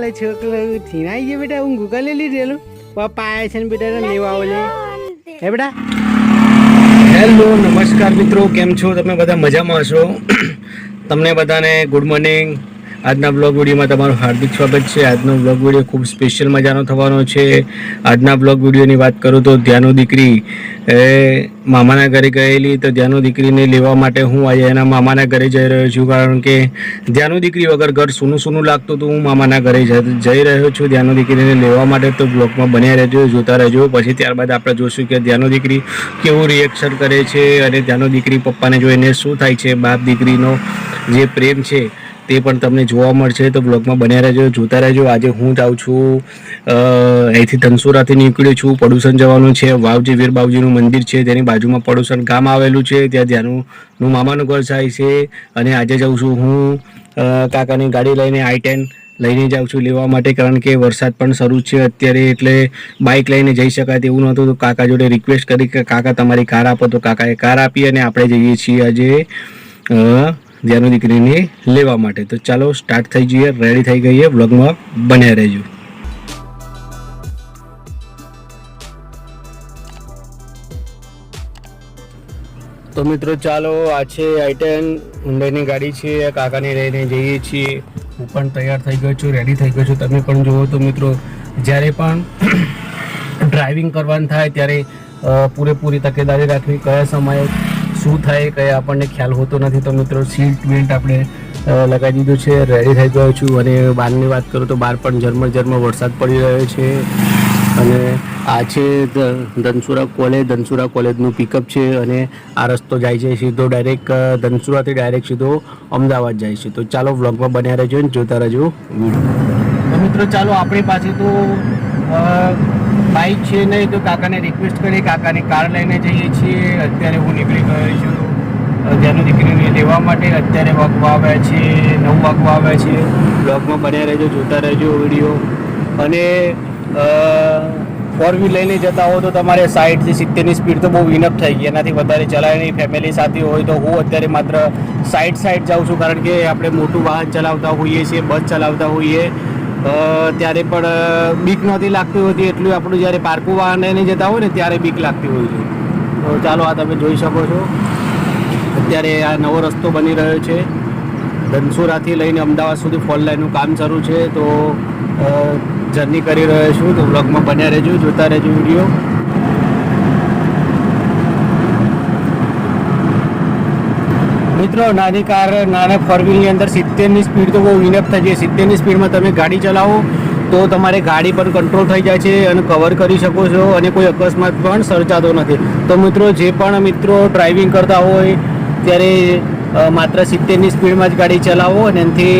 હાલે છોકરો થીનાઈ ગયો બેટા હું ગૂગલે લીધેલું પપ્પા આવ્યા છે ને બેટા લેવા આવો હે બેટા? હેલો નમસ્કાર મિત્રો કેમ છો? તમે બધા મજામાં હશો? તમને બધાને ગુડ મોર્નિંગ આજના બ્લોગ વિડીયોમાં તમારું હાર્દિક સ્વાગત છે. આજનો બ્લોગ વીડિયો ખૂબ સ્પેશિયલ મજાનો થવાનો છે. આજના બ્લોગ વિડીયોની વાત કરું તો ધ્યાનો દીકરી, એ મામાના ઘરે ગયેલી તો ધ્યાનો દીકરીને લેવા માટે હું આજે એના મામાના ઘરે જઈ રહ્યો છું કારણ કે ધ્યાનો દીકરી વગર ઘર સૂનું સૂનું લાગતું હતું. હું મામાના ઘરે જઈ રહ્યો છું. ધ્યાનો દીકરીને લેવા માટે તો બ્લોગમાં બન્યા રહેજો, જોતા રહેજો. પછી ત્યારબાદ આપણે જોશું કે ધ્યાનો દીકરી કેવું રિએક્શન કરે છે અને ધ્યાનો દીકરી પપ્પાને જોઈને શું થાય છે. બાપ દીકરીનો જે પ્રેમ છે તે પણ તમને જોવા મળશે. તો બ્લોગમાં બન્યા રહેજો, જોતા રહેજો. આજે હું જાઉં છું. અહીંથી ધનસુરાથી નીકળ્યો છું. પડુસન જવાનું છે. વાવજી વીર બાવજીનું મંદિર છે. તેની બાજુમાં પડુસન ગામ આવેલું છે. ત્યાં ત્યાંનું નું મામાનું ઘર થાય છે. અને આજે જાઉં છું હું. કાકાની ગાડી લઈને આઈ લઈને જાઉં છું લેવા માટે. કારણ કે વરસાદ પણ શરૂ છે અત્યારે. એટલે બાઇક લઈને જઈ શકાય તેવું નહોતું. તો કાકા જોડે રિક્વેસ્ટ કરી કે કાકા તમારી કાર આપો. તો કાકાએ કાર આપી અને આપણે જઈએ છીએ આજે. ધ્યાનુ દીકરીને લેવા માટે. તો ચાલો સ્ટાર્ટ થઈ જઈએ રેડી થઈ ગઈએ વ્લોગમાં બન્યા રહેજો. તો મિત્રો ચાલો, આ છે આઈટેન હુંડાઈની ગાડી છે, કાકાને લઈને જઈએ છીએ. હું પણ તૈયાર થઈ ગયો છું રેડી થઈ ગયો છું. તમે પણ જુઓ તો મિત્રો, જ્યારે પણ ડ્રાઇવિંગ કરવાનું થાય, ત્યારે પૂરેપૂરી તકેદારી રાખવી કયા સમયે શું થાય કંઈ આપણને ખ્યાલ હોતો નથી તો મિત્રો સીટ બેલ્ટ આપણે લગાવી દીધું છે. રેડી થઈ ગયો છું. અને બહારની વાત કરું તો બહાર પણ ઝરમર ઝરમર વરસાદ પડી રહ્યો છે. અને આ છે ધનસુરા કોલેજ. ધનસુરા કોલેજનું પિકઅપ છે અને આ રસ્તો જાય છે સીધો ડાયરેક્ટ ધનસુરાથી ડાયરેક્ટ સીધો અમદાવાદ જાય છે. તો ચાલો વ્લોગમાં બન્યા રહેજો ને જોતા રહેજો. તો મિત્રો ચાલો આપણી પાસે તો બાઇક છે નહીં તો કાકાને રિક્વેસ્ટ કરી, કાકાની કાર લઈને જઈએ છીએ. અત્યારે હું નીકળી ગયો છું. ત્યાંનું દીકરીને લેવા માટે અત્યારે વાગવા આવ્યા છે નવ વાગવા આવ્યા છે બ્લોગમાં બન્યા રહેજો, જોતા રહેજો વીડિયો. અને ફોર વ્હીલ લઈને જતા હો તો તમારે સાઠથી સિત્તેરની સ્પીડ તો બહુ વિનપ થઈ ગઈ. એનાથી વધારે ચલાવે નહીં. ફેમિલી સાથે હોય તો હું અત્યારે માત્ર સાઈડ સાઈડ જાઉં છું. કારણ કે આપણે મોટું વાહન ચલાવતા હોઈએ છીએ, બસ ચલાવતા હોઈએ. ત્યારે પણ બીક નહોતી લાગતી હોતી. એટલું આપણું જ્યારે પાર્કું વાહન લઈને જતા હોય ને, ત્યારે બીક લાગતી હોય છે. તો ચાલો, આ તમે જોઈ શકો છો. અત્યારે આ નવો રસ્તો બની રહ્યો છે. ધનસુરાથી લઈને અમદાવાદ સુધી ફોર લાઈનનું કામ શરૂ છે. તો જર્ની કરી રહ્યો છું. તો બ્લોગમાં બન્યા રહેજો, જોતા રહેજો વીડિયો. મિત્રો, નાની કાર, નાના ફોર વ્હીલની અંદર સિત્તેરની સ્પીડ તો બહુ ઇનફ થઈ જાય સિત્તેરની સ્પીડમાં તમે ગાડી ચલાવો, તો તમારે ગાડી પર કંટ્રોલ થઈ જાય છે અને કવર કરી શકો છો અને કોઈ અકસ્માત પણ સર્જાતો નથી. તો મિત્રો, જે પણ મિત્રો ડ્રાઇવિંગ કરતા હોય, ત્યારે માત્ર સિત્તેરની સ્પીડમાં જ ગાડી ચલાવો અને એનાથી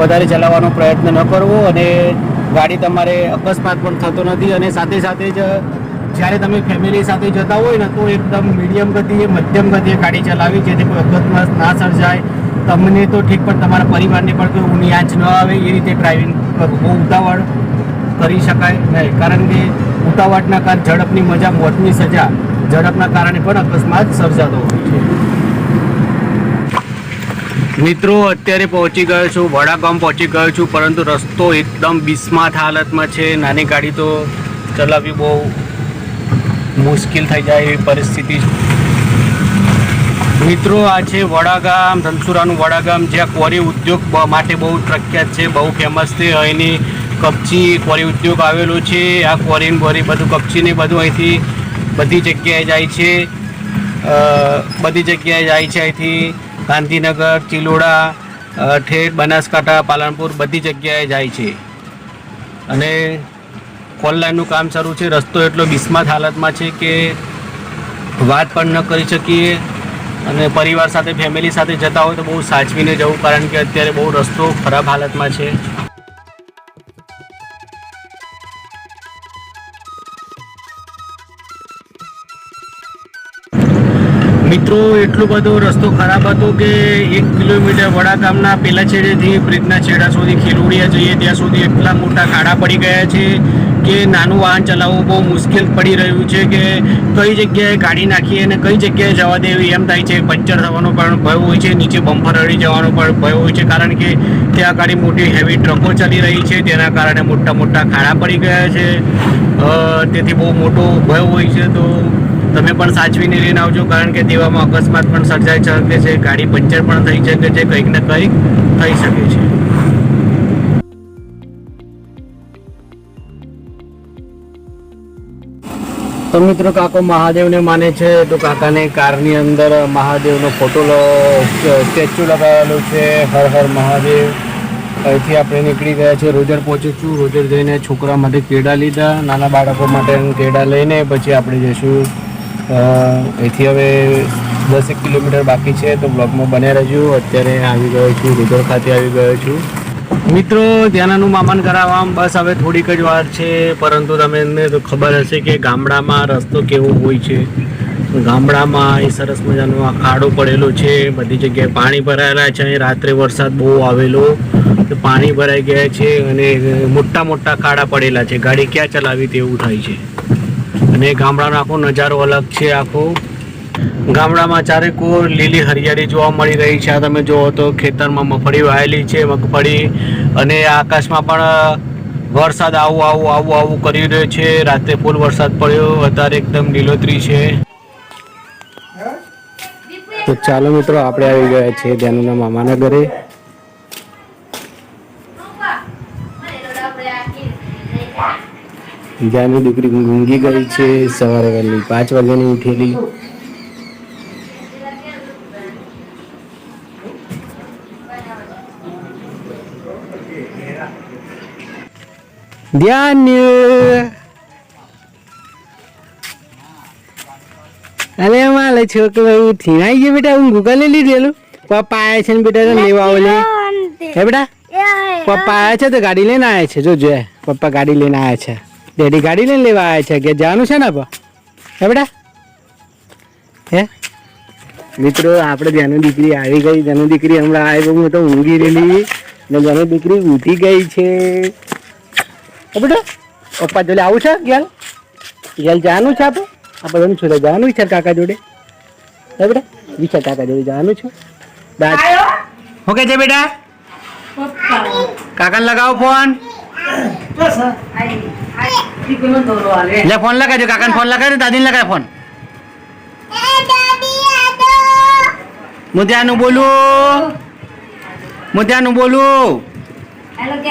વધારે ચલાવવાનો પ્રયત્ન ન કરવો અને ગાડી તમારે અકસ્માત પણ થતો નથી અને સાથે સાથે જ જ્યારે તમે ફેમિલી સાથે જતા હોય ને તો એકદમ મીડિયમ ગતિએ, મધ્યમ ગતિએ ગાડી ચલાવી, જેથી કોઈ અકસ્માત ના સર્જાય. તમને તો ઠીક, પણ તમારા પરિવારને પણ કોઈ ઊની આંચ ન આવે, એ રીતે ડ્રાઇવિંગ કરવું બહુ ઉતાવળ કરી શકાય નહીં. કારણ કે ઉતાવળના કારણે ઝડપની મજા, મોતની સજા ઝડપના કારણે પણ અકસ્માત સર્જાતો હોય છે. મિત્રો, અત્યારે પહોંચી ગયો છું, વડાગામ પહોંચી ગયો છું, પરંતુ રસ્તો એકદમ બિસ્માત હાલતમાં છે. નાની ગાડી તો ચલાવવી બહુ મુશ્કેલ થઈ જાય એવી પરિસ્થિતિ. મિત્રો, આ છે વડાગામ, ધનસુરાનું વડાગામ, જ્યાં કોરી ઉદ્યોગ માટે બહુ પ્રખ્યાત છે, બહુ ફેમસ છે. અહીંની કપચી કોરી ઉદ્યોગ આવેલો છે. આ કોરી બોરી બધું કપચીને બધું અહીંથી બધી જગ્યાએ જાય છે. બધી જગ્યાએ જાય છે અહીંથી. ગાંધીનગર, ચિલોડા ઠેઠ બનાસકાંઠા, પાલનપુર બધી જગ્યાએ જાય છે. અને ઓનલાઈનનું કામ શરૂ છે. રસ્તો એટલો બિસ્માત હાલતમાં છે કે વાત પણ ન કરી શકીએ અને પરિવાર સાથે, ફેમિલી સાથે જતા હોય તો બહુ સાચવીને જવું, કારણ કે અત્યારે બહુ રસ્તો ખરાબ હાલતમાં છે. મિત્રો, એટલો બધો રસ્તો ખરાબ હતો કે એક કિલોમીટર વડા ગામના પેલા છેડેથી બ્રિજના છેડા સુધી ખેલુડિયા જઈએ, ત્યાં સુધી એટલા મોટા ખાડા પડી ગયા છે. કે નાનું વાહન ચલાવવું બહુ મુશ્કેલ પડી રહ્યું છે કે કઈ જગ્યાએ ગાડી નાખીએ અને કઈ જગ્યાએ જવા દેવી એમ થાય છે. પંચર થવાનો પણ ભય હોય છે, નીચે બમ્પર અડી જવાનો પણ ભય હોય છે, કારણ કે ત્યાં ગાડી મોટી હેવી ટ્રકો ચાલી રહી છે, તેના કારણે મોટા મોટા ખાડા પડી ગયા છે. તેથી બહુ મોટો ભય હોય છે. તો તમે પણ સાચવીને લઈને આવજો, કારણ કે દેવામાં અકસ્માત પણ સર્જાઈ શકે છે, ગાડી પંચર પણ થઈ શકે છે, કંઈક ને કંઈક થઈ શકે છે. તો મિત્રો કાકો મહાદેવને માને છે તો કાકાને કારની અંદર મહાદેવનો ફોટો સ્ટેચ્યુ લગાવેલો છે, હર હર મહાદેવ. અહીંથી આપણે નીકળી ગયા છે રોજર પહોંચીશું રોજર જઈને છોકરા માટે કેળા લીધા, નાના બાળકો માટે કેળા લઈને પછી આપણે જઈશું. અહીંથી હવે દસેક કિલોમીટર બાકી છે તો બ્લોગમાં બને રહેજો. અત્યારે આવી ગયો છું, રોજર ખાતે આવી ગયો છું. મિત્રો ત્યાંનાનું મામાન કરાવવામાં બસ હવે થોડીક જ વાર છે, પરંતુ તમને તો ખબર હશે કે ગામડામાં રસ્તો કેવો હોય છે. ગામડામાં એ સરસ મજાનો આ ખાડો પડેલો છે, બધી જગ્યાએ પાણી ભરાયેલા છે, અહીં રાત્રે વરસાદ બહુ આવેલો. પાણી ભરાઈ ગયા છે અને મોટા મોટા ખાડા પડેલા છે. ગાડી ક્યાં ચલાવી તેવું થાય છે. અને ગામડાનો આખો નજારો અલગ છે, આખો. ગામડામાં ચારે કોર લીલી હરિયાળી જોવા મળી રહી છે. આ તમે જુઓ તો ખેતરમાં મગફળી વાયેલી છે, મગફળી અને આકાશમાં પણ વરસાદ આવું આવું આવું આવું કરી રહ્યો છે. રાત્રે ફૂલ વરસાદ પડ્યો અત્યારે એકદમ લીલોતરી છે. તો ચાલો મિત્રો, આપણે આવી ગયા છીએ ધ્યાનુના મામાના ઘરે. બીજાની દીકરી ઊંઘી ગઈ છે. સવારે વહેલી પાંચ વાગ્યાની ઉઠેલી. ધ્યાન અરે માલે છોકરો ઉઠી આવી ગયો બેટા હું ગૂગલ લીધેલું પપ્પા આવ્યા છે ને બેટા લેવા આવો લે. હે બેટા? પપ્પા આવ્યા છે તો ગાડી લઈને આવ્યા છે જો જો પપ્પા ગાડી લઈને આવ્યા છે. ડેડી ગાડી લઈને લેવા આવ્યા છે કે જવાનું છે ને પા હે બેટા? હે? મિત્રો આપણે જેનું દીકરી આવી ગઈ જેનું દીકરી હમણાં આવી હું તો ઊંઘી રહેલી. ને જેનું દીકરી ઉઠી ગઈ છે. બેટા પપ્પા જોડે આવું છે ગેલ ગેલ જવાનું છે આપણે આપણે એમ છું જવાનું છે કાકા જોડે. હે બેટા વિચાર કાકા જોડે જવાનું છું. દાદ ઓકે છે બેટા? કાકાને લગાવો ફોન. લે ફોન લગાવજો. કાકાને ફોન લગાવજો દાદીને લગાવ ફોન. મુદ્યાનું બોલું. મુદ્યાનું બોલું. હેલો કે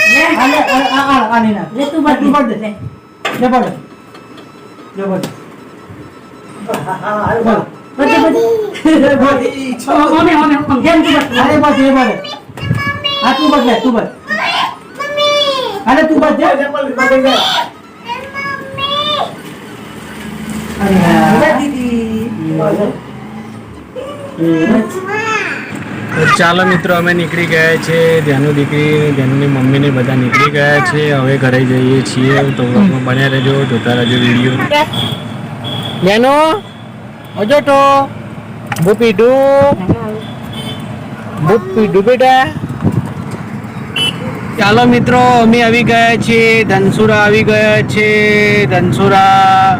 તા ખોઈ દી બધી ને બધી મમ્મા બધી આરી લે લે લે લે તું લે લે તું બધી લે તું બધી તો ચાલો મિત્રો, અમે નીકળી ગયા છે ધ્યાનુ દીકરી, ધ્યાનુની મમ્મીને બધા નીકળી ગયા છે. હવે ઘરે જઈએ છીએ. તો બન્યા રહેજો, જોતા રહેજો વીડિયો ધ્યાનો અજો તો. ભૂપી ડુ ભૂપી ડુ બેટા. ચાલો મિત્રો, અમે આવી ગયા છીએ. ધનસુરા આવી ગયા છે. ધનસુરા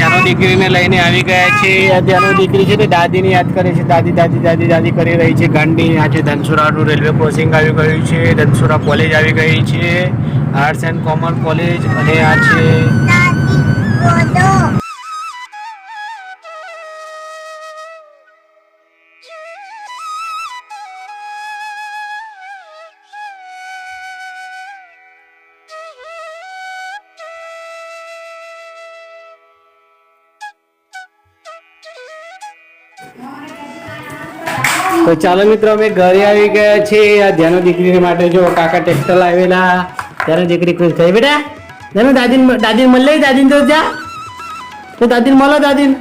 ધ્યાનો દીકરીને લઈને આવી ગયા છે. ત્યાંનો દીકરી છે તે દાદીને યાદ કરે છે. દાદી દાદી દાદી દાદી કરી રહી છે ગાંડી. આજે ધનસુરાનું રેલવે ક્રોસિંગ આવી ગયું છે. ધનસુરા કોલેજ આવી ગઈ છે. આર્ટ્સ એન્ડ કોમર્સ કોલેજ અને આ છે તો ચાલો મિત્રો, અમે ઘરે આવી ગયા છીએ. આ ધ્યાનો દીકરી માટે જો કાકા ટેક્ટર લાવેલા ત્યારે દીકરી ખુશ થઈ. બેટા દાદી દાદીને મળી દાદીને તો જા. તો દાદીને મળો, દાદીને.